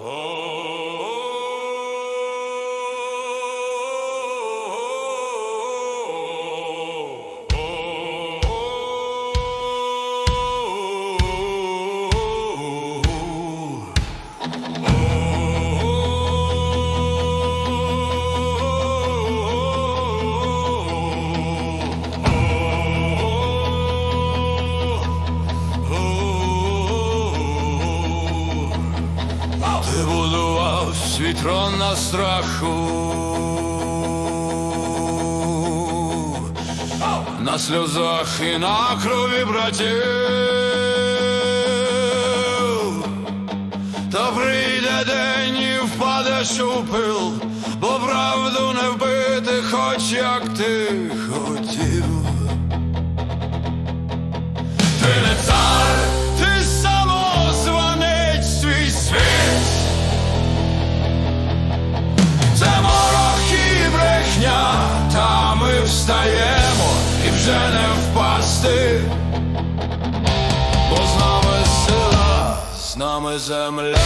Oh. Ти будував свій трон на страху, на сльозах і на крові братів. Та прийде день і впадеш у пил, бо правду не вбити, хоч як ти хотів. Вже впасти. Бо з нами сила, з нами земля.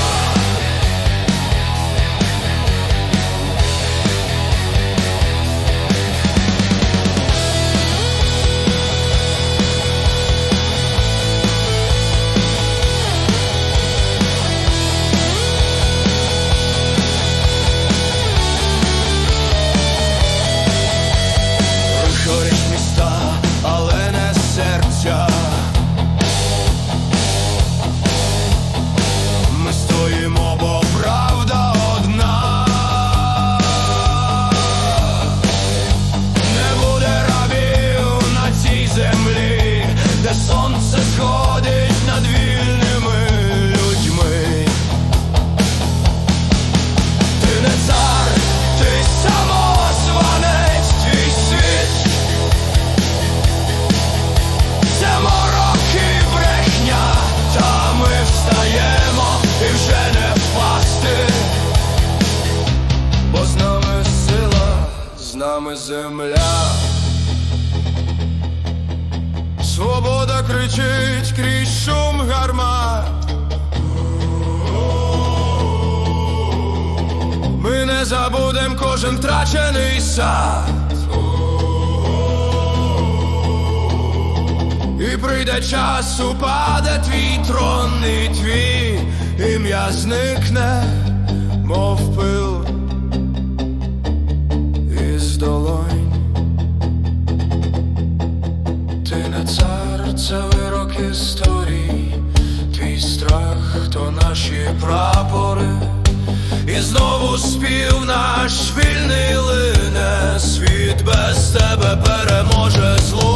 Нами земля. Свобода кричить крізь шум гармат. Ми не забудем кожен втрачений сад. І прийде час, упаде твій трон, і твій ім'я зникне, мов пил то наші прапори. І знову спів наш вільний лине, світ без тебе переможе зло.